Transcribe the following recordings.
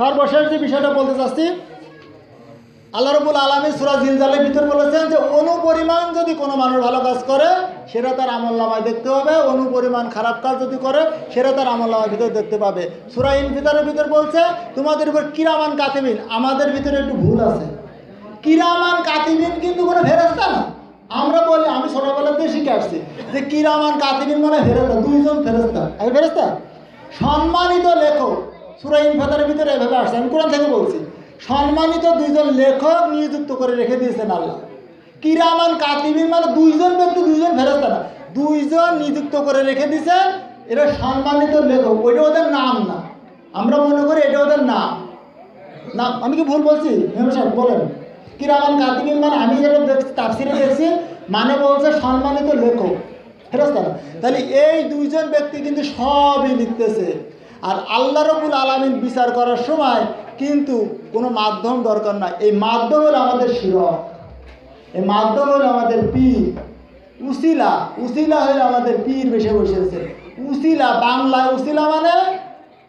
সর্বশেষ যে বিষয়টা বলতে চাচ্ছি, আল্লাহ রবুল আলমী সুরা জিনজালের ভিতর বলেছেন যে, অনুপরিমাণ যদি কোনো মানুষ ভালো কাজ করে, সেটা তার আমল নামায় দেখতে হবে। অনুপরিমাণ খারাপ কাজ যদি করে, সেটা তার আমল ভিতরে দেখতে পাবে। সুরা ইনফিতারের ভিতর বলছে, তোমাদের উপর কিরামান কাতিবিন আমাদের ভিতরে একটু ভুল আছে। কিরামান কাতিবিন কিন্তু কোনো ফেরস্তা না। আমরা বলি, আমি ছোটবেলাতে শিখে আসছি যে, কিরামান কাতিবিন মানে ফেরস্তা দুইজন ফেরস্তা আমি ফেরস্তা সম্মানিত লেখক সুরা ইনফিতারের ভিতরে এভাবে আসছে। আমি কোরআন থেকে বলছি, সম্মানিত দুইজন লেখক নিযুক্ত করে রেখে দিয়েছেন আল্লাহ। কিরামান কাতিবিন মানে দুইজন ব্যক্তি, দুইজন ফেরস্তা না। দুইজন নিযুক্ত করে রেখে দিয়েছেন, এরা সম্মানিত লেখক। ওইটা ওদের নাম না। আমরা মনে করি এটা ওদের নাম। না, আমি কি ভুল বলছি? সাহেব, বলেন। কিরামান কাতিবিন মানে আমি যেটা দেখছি, তাফসিরে দেখছি মানে বলছে সম্মানিত লেখক। ফেরস্তা তাহলে এই দুইজন ব্যক্তি কিন্তু সবই লিখতেছে। আর আল্লাহ রবুল আলমিন বিচার করার সময় কিন্তু কোনো মাধ্যম দরকার নাই। এই মাধ্যম হলো আমাদের শিরক। এই মাধ্যম হলো আমাদের পীর। উসিলা উসিলা হলো আমাদের পীর বেশে বসেছে। উসিলা বাংলায় উসিলা মানে?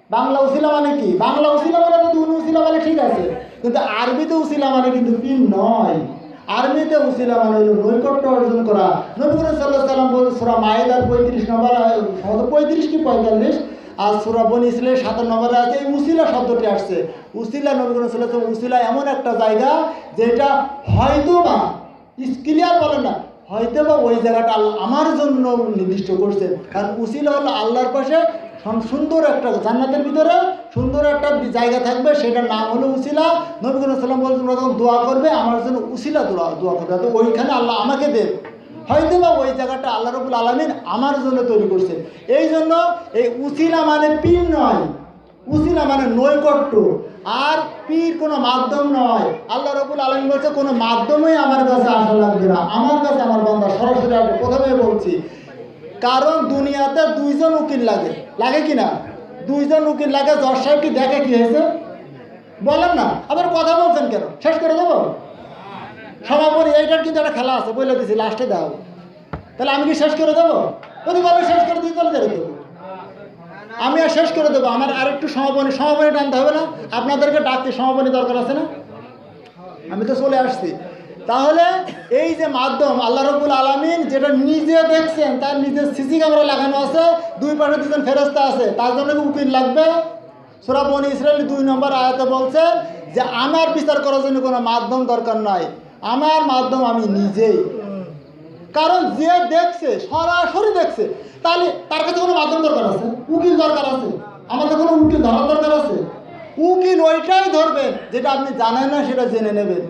বাংলা উসিলা মানে কি? বাংলা উসিলা মানে তো দুন উসিলা মানে ঠিক আছে। কিন্তু আরবিতে উসিলা মানে কিন্তু পীর নয়। আরবিতে উসিলা মানে হলো নৈকট্য অর্জন করা। নবী করিম সাল্লাহ সাল্লাম বলছে সুরা মায়েদার পঁয়ত্রিশ নম্বর পঁয়ত্রিশ কি পঁয়তাল্লিশ? আর সুরা বনি ইসলামের সাতান্ন নম্বরে আছে, এই উসিলা শব্দটি আসছে। উসিলা নবী করিম সাল্লাহ উসিলা এমন একটা জায়গা যেটা হয়তো বা ক্লিয়ার বলেন না হয়তো বা ওই জায়গাটা আল্লাহ আমার জন্য নির্দিষ্ট করছে কারণ উসিলা হলো আল্লাহর পাশে সুন্দর একটা জান্নাতের ভিতরে সুন্দর একটা জায়গা থাকবে, সেটার নাম হলো উসিলা। নবী করিম সাল্লাম বলছেন তোমরা যখন দোয়া করবে, আমার জন্য উসিলা দোয়া দোয়া করবে। ওইখানে আল্লাহ আমাকে দেন। হয়তো বা ওই জায়গাটা আল্লাহ রবুল আলমিন আমার জন্য তৈরি করছেন। এই জন্য এই উসিলা মানে পীর নয়। উসিলা মানে নৈকট্য। আর পীর কোনো মাধ্যম নয়। আল্লাহ রবুল আলমিন বলছে, কোনো মাধ্যমেই আমার কাছে আসা লাগবে না। আমার কাছে আমার বন্ধা সরাসরি আসবে। প্রথমে বলছি, কারণ দুনিয়াতে দুইজন উকিল লাগে। লাগে কি না? দুইজন উকিল লাগে। জজ সাহেব কি দেখে কি হয়েছে? বলেন না। আবার কথা বলছেন কেন? শেষ করে দেবো? সমাপনী এইটার কিন্তু একটা খেলা আছে বলে দিছি, লাস্টে দাও। তাহলে আমি কি শেষ করে দেবো? যদি বলে শেষ করে দিই তাহলে দেবো। আমি আর শেষ করে দেবো, আমার আর একটু সমাপনী সমাপনী টানতে হবে না। আপনাদেরকে ডাকতে সমাপনী দরকার আছে না? আমি তো চলে আসছি। তাহলে এই যে মাধ্যম, আল্লাহ রবুল আলমিন যেটা নিজে দেখছেন, তার নিজের সিসি ক্যামেরা লাগানো আছে, দুই পাশে দুজন ফেরস্তা আছে, তার জন্য উকিল লাগবে? সুরাবন ইসরায়েল দুই নম্বর আয়াতে বলছে যে, আমার বিচার করার জন্য কোনো মাধ্যম দরকার নাই। আমার মাধ্যম আমি নিজেই। কারণ যে দেখছে, সরাসরি দেখছে, তাহলে তার কাছে কোনো মাধ্যম দরকার আছে? উকিল দরকার আছে? আমাদের কোনো উকিল ধরার দরকার আছে? উকিল ওইটাই ধরবেন যেটা আপনি জানেন না, সেটা জেনে নেবেন।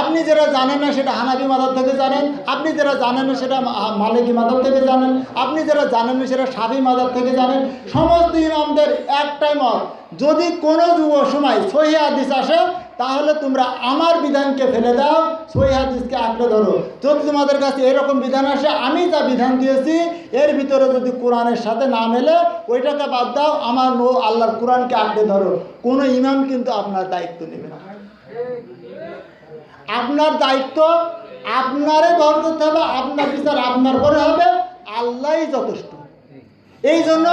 আপনি যেটা জানেন না, সেটা হানাবি মাদার থেকে জানেন। আপনি যেটা জানেন না, সেটা মালিকি মাদার থেকে জানেন। আপনি যেটা জানেন না, সেটা সাফি মাদার থেকে জানেন। সমস্ত ইমামদের একটাই মত, যদি কোনো যুব সময় সহি হাদিস আসে তাহলে তোমরা আমার বিধানকে ফেলে দাও, সহি হাদিসকে আঁকড়ে ধরো। যদি তোমাদের কাছে এরকম বিধান আসে, আমি যা বিধান দিয়েছি, এর ভিতরে যদি কোরআনের সাথে না মেলে, ওইটাকে বাদ দাও, আমার নো আল্লাহর কোরআনকে আঁকড়ে ধরো। কোনো ইমাম কিন্তু আপনার দায়িত্ব নেবে না। আপনার দায়িত্ব আপনারে বহন করতে হবে, আপনার বিচার আপনার করে হবে, আল্লাহই যথেষ্ট। এই জন্য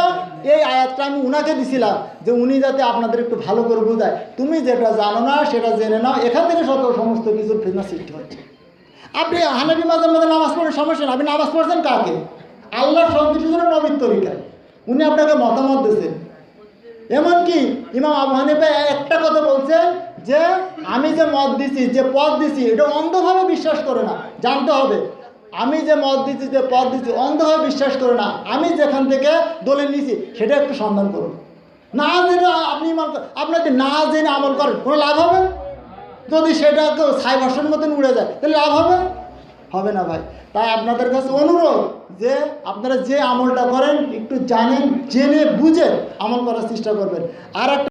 এই আয়াতটা আমি উনাকে দিছিলাম যে উনি যাতে আপনাদের একটু ভালো করে বোঝায়। তুমি যেটা জানো না, সেটা জেনে নাও। এখান থেকে শত সমস্ত কিছুর ফিতনা সৃষ্টি হচ্ছে আপনি হানাবি মাঝে মধ্যে নামাজ পড়েন সমস্যা আপনি নামাজ পড়ছেন কাকে? আল্লাহর সন্তুষ্টির জন্য নবীর তরিকায়। উনি আপনাকে মতামত দিয়েছেন। এমনকি ইমাম আবু হানিফা একটা কথা বলছে যে, আমি যে মত দিছি, যে পথ দিছি, এটা অন্ধভাবে বিশ্বাস করে না। জানতে হবে। আমি যে মত দিচ্ছি যে পথ দিচ্ছি অন্ধভাবে বিশ্বাস করে না। আমি যেখান থেকে দলিল নিছি, সেটা একটু সন্ধান করুন। না জেনে আপনি আপনার না জেনে আমল করেন, কোনো লাভ হবে? যদি সেটা ছাই ভাষণ মতন উড়ে যায়, তাহলে লাভ হবে? হবে না ভাই। তাই আপনাদের কাছে অনুরোধ যে আপনারা যে আমলটা করেন, একটু জানেন, জেনে বুঝে আমল করার চেষ্টা করবেন। আর